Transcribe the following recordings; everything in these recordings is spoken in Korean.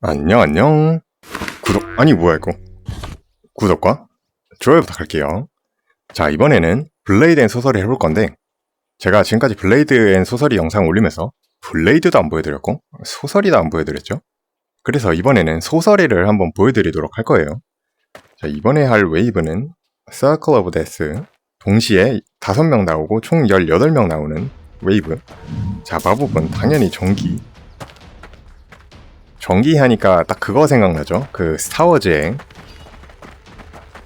안녕 안녕. 구독 아니 뭐야 이거? 구독과 좋아요 부탁할게요. 자 이번에는 블레이드 앤 소설을 해볼 건데 제가 지금까지 블레이드 앤 소설이 영상 올리면서 블레이드도 안 보여드렸고 소설이도 안 보여드렸죠? 그래서 이번에는 소설이를 한번 보여드리도록 할 거예요. 자 이번에 할 웨이브는 Circle of Death. 동시에 5명 나오고 총 18명 나오는 웨이브. 자 마법은 당연히 전기 전기 하니까 딱 그거 생각나죠. 그 스타워즈의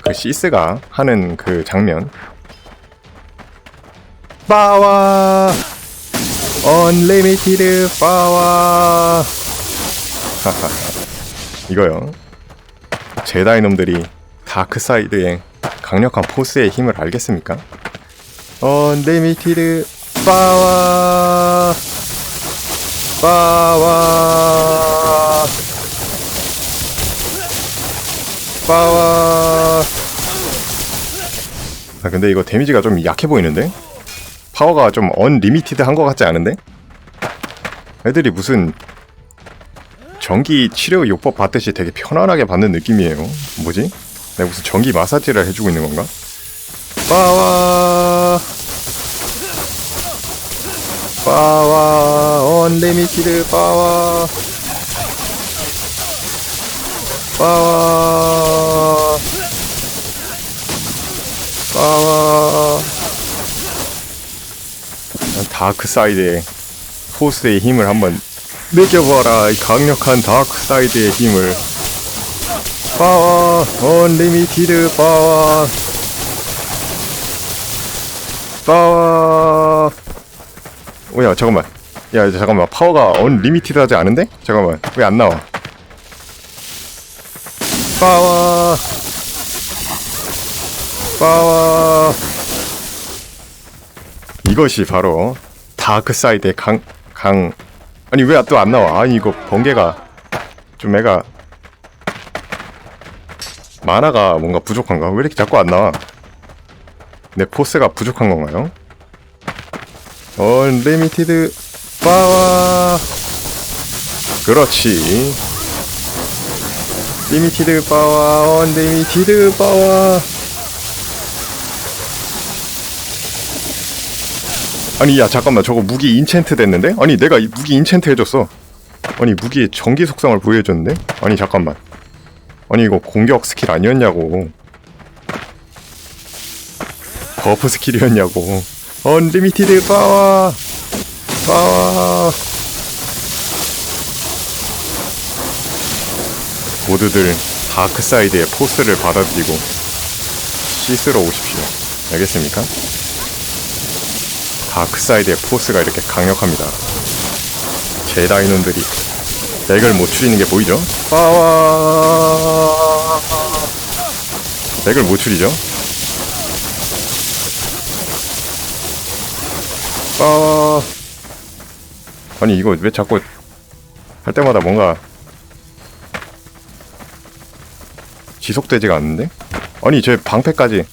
그 시스가 하는 그 장면. 파워 언리미티드 파워 이거요. 제다이 놈들이 다크사이드의 강력한 포스의 힘을 알겠습니까? 언리미티드 파워 파워 파워 아 근데 이거 데미지가 좀 약해 보이는데? 파워가 좀 언리미티드 한 것 같지 않은데? 애들이 무슨 전기 치료 요법 받듯이 되게 편안하게 받는 느낌이에요 뭐지? 내가 무슨 전기 마사지를 해주고 있는 건가? 파워 파워 언리미티드 파워 파워 다크사이드의 포스의 힘을 한번 느껴봐라. 이 강력한 다크사이드의 힘을. 파워 언리미티드 파워. 파워. 오야 잠깐만. 야 잠깐만. 파워가 언리미티드 하지 않은데? 잠깐만. 왜 안 나와? 파워. 파워. 이것이 바로 다크사이드의 강, 강. 아니 왜 또 안 나와? 아니 이거 번개가 좀 애가 만화가 뭔가 부족한가? 왜 이렇게 자꾸 안 나와? 내 포스가 부족한 건가요? 언리미티드 파워 그렇지. 리미티드 파워 언리미티드 파워 아니 야 잠깐만. 저거 무기 인챈트 됐는데? 아니 내가 이 무기 인챈트 해줬어. 아니 무기의 전기 속성을 보여줬는데? 아니 잠깐만. 아니 이거 공격 스킬 아니었냐고. 버프 스킬이었냐고. 언리미티드 파워 파워 모두들 다크사이드의 포스를 받아들이고 시스러 오십시오. 알겠습니까? 다크사이드의 포스가 이렇게 강력합니다 제다이놈들이 렉을 못 추리는 게 보이죠? 파워 렉을 못 추리죠? 파워 아니 이거 왜 자꾸 할 때마다 뭔가 지속되지가 않는데? 아니 제 방패까지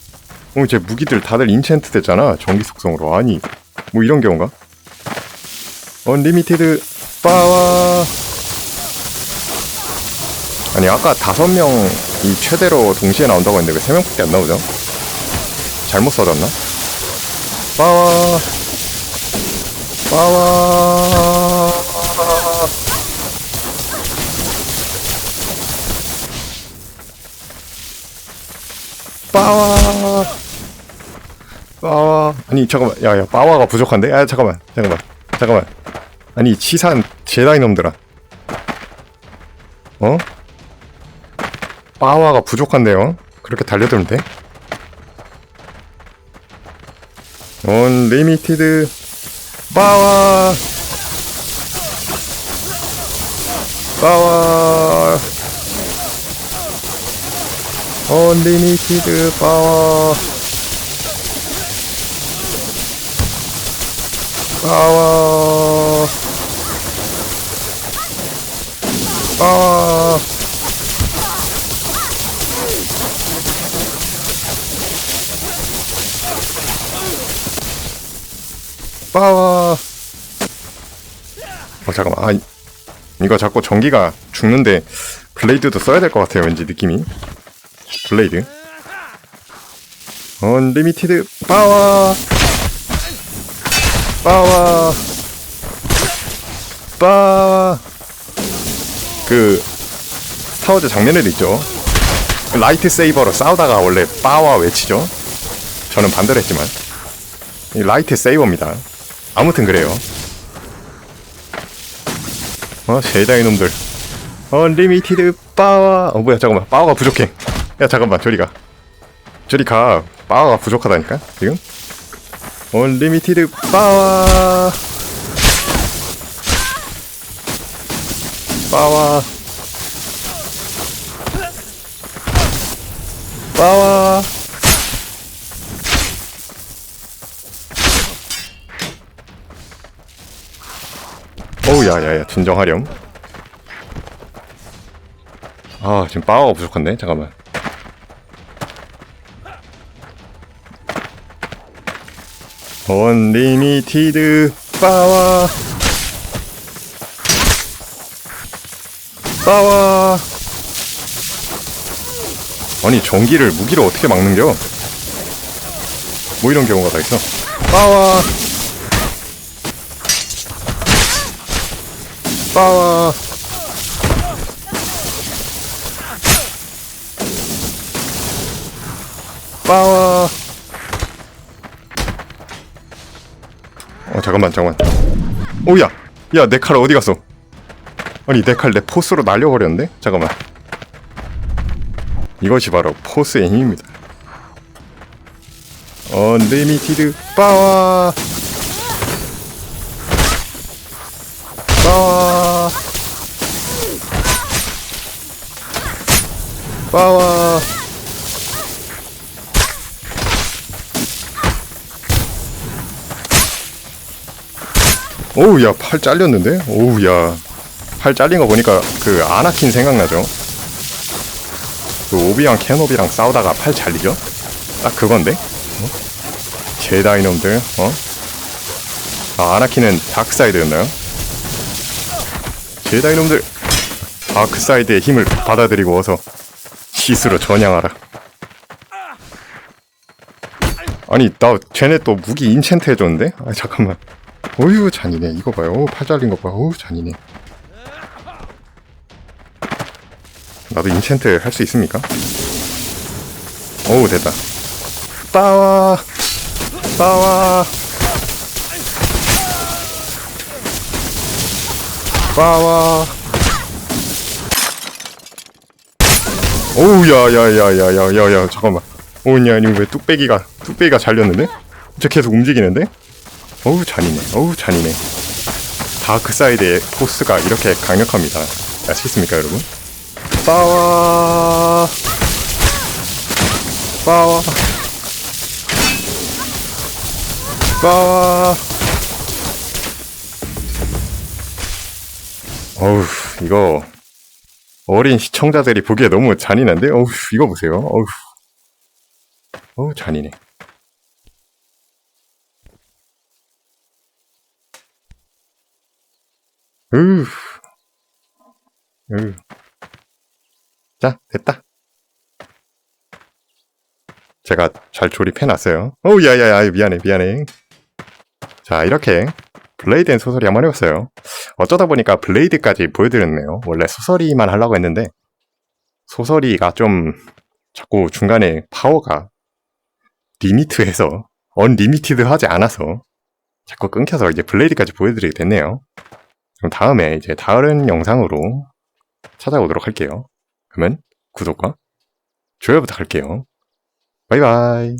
어, 제 무기들 다들 인챈트 됐잖아 전기 속성으로 아니 뭐 이런 경우가? 언리미티드 파워 아니 아까 다섯 명이 최대로 동시에 나온다고 했는데 왜 세 명밖에 안 나오죠? 잘못 써졌나? 파워 파워 빠와 빠와 아니 잠깐만 야야 빠와가 부족한데? 야 잠깐만 잠깐만 잠깐만 아니 치산 제다이 놈들아 어? 빠와가 부족한데요? 그렇게 달려들면 돼? 언리미티드 빠와 빠와 언리미티드 파워 파워 파워 파워 어 잠깐만 아 이거 자꾸 전기가 죽는데 블레이드도 써야 될 것 같아요. 왠지 느낌이. 블레이드. 언리미티드 파워. 파워. 파워. 그 스타워즈 장면에도 있죠. 라이트 세이버로 싸우다가 원래 빠와 외치죠. 저는 반대로 했지만 이 라이트 세이버입니다. 아무튼 그래요. 어, 제다이 놈들. 언리미티드 파워. 어, 뭐야, 잠깐만. 파워가 부족해. 야, 잠깐만, 저리 가. 저리 가. 파워가 부족하다니까, 지금? 파워. 파워. 파워. 어우 야야야 진정하렴 아 지금 파워가 부족한데 잠깐만 언리미티드 파워. 파워. 아니 전기를 무기로 어떻게 막는겨? 뭐 이런 경우가 다 있어? 파워. 파워. 파워 어 잠깐만 잠깐만. 오야. 야 내 칼 어디 갔어? 아니 내 칼 내 포스로 날려버렸는데? 잠깐만. 이것이 바로 포스의 힘입니다. 언리미티드 파워. 파워. 파워 오우 야 팔 잘렸는데? 오우 야팔 잘린 거 보니까 그 아나킨 생각나죠? 그 오비랑 캐노비랑 싸우다가 팔 잘리죠? 딱 그건데? 어? 제다이 놈들 어? 아 아나킨은 다크사이드였나요? 제다이 놈들 다크사이드의 힘을 받아들이고 어서 시스로 전향하라 아니 나 쟤네 또 무기 인챈트 해줬는데? 아 잠깐만 어휴 잔이네 이거 봐요. 어우, 팔 잘린 거봐. 어우 잔이네 나도 인챈트 할 수 있습니까? 어우 됐다. 빠와. 빠와. 빠와. 오우 야야야야야야야 잠깐만. 오냐 아니 왜 뚝배기가 뚝배기가 잘렸는데? 저 계속 움직이는데? 어우 잔이네 어우 잔이네 다크사이드의 포스가 이렇게 강력합니다. 아시겠습니까 여러분? 빠와. 빠와. 빠와. 어우 이거 어린 시청자들이 보기에 너무 잔인한데? 어우 이거 보세요. 어우. 어우 잔인해 으, 으. 자, 됐다. 제가 잘 조립해놨어요. 어우, 야야야, 미안해, 미안해. 자, 이렇게 블레이드 앤 소설이 한번 해봤어요. 어쩌다 보니까 블레이드까지 보여드렸네요. 원래 소설이만 하려고 했는데, 소설이가 좀 자꾸 중간에 파워가 리미트해서, 언리미티드 하지 않아서 자꾸 끊겨서 이제 블레이드까지 보여드리게 됐네요. 그럼 다음에 이제 다른 영상으로 찾아오도록 할게요. 그러면 구독과 좋아요 부탁할게요. 바이바이.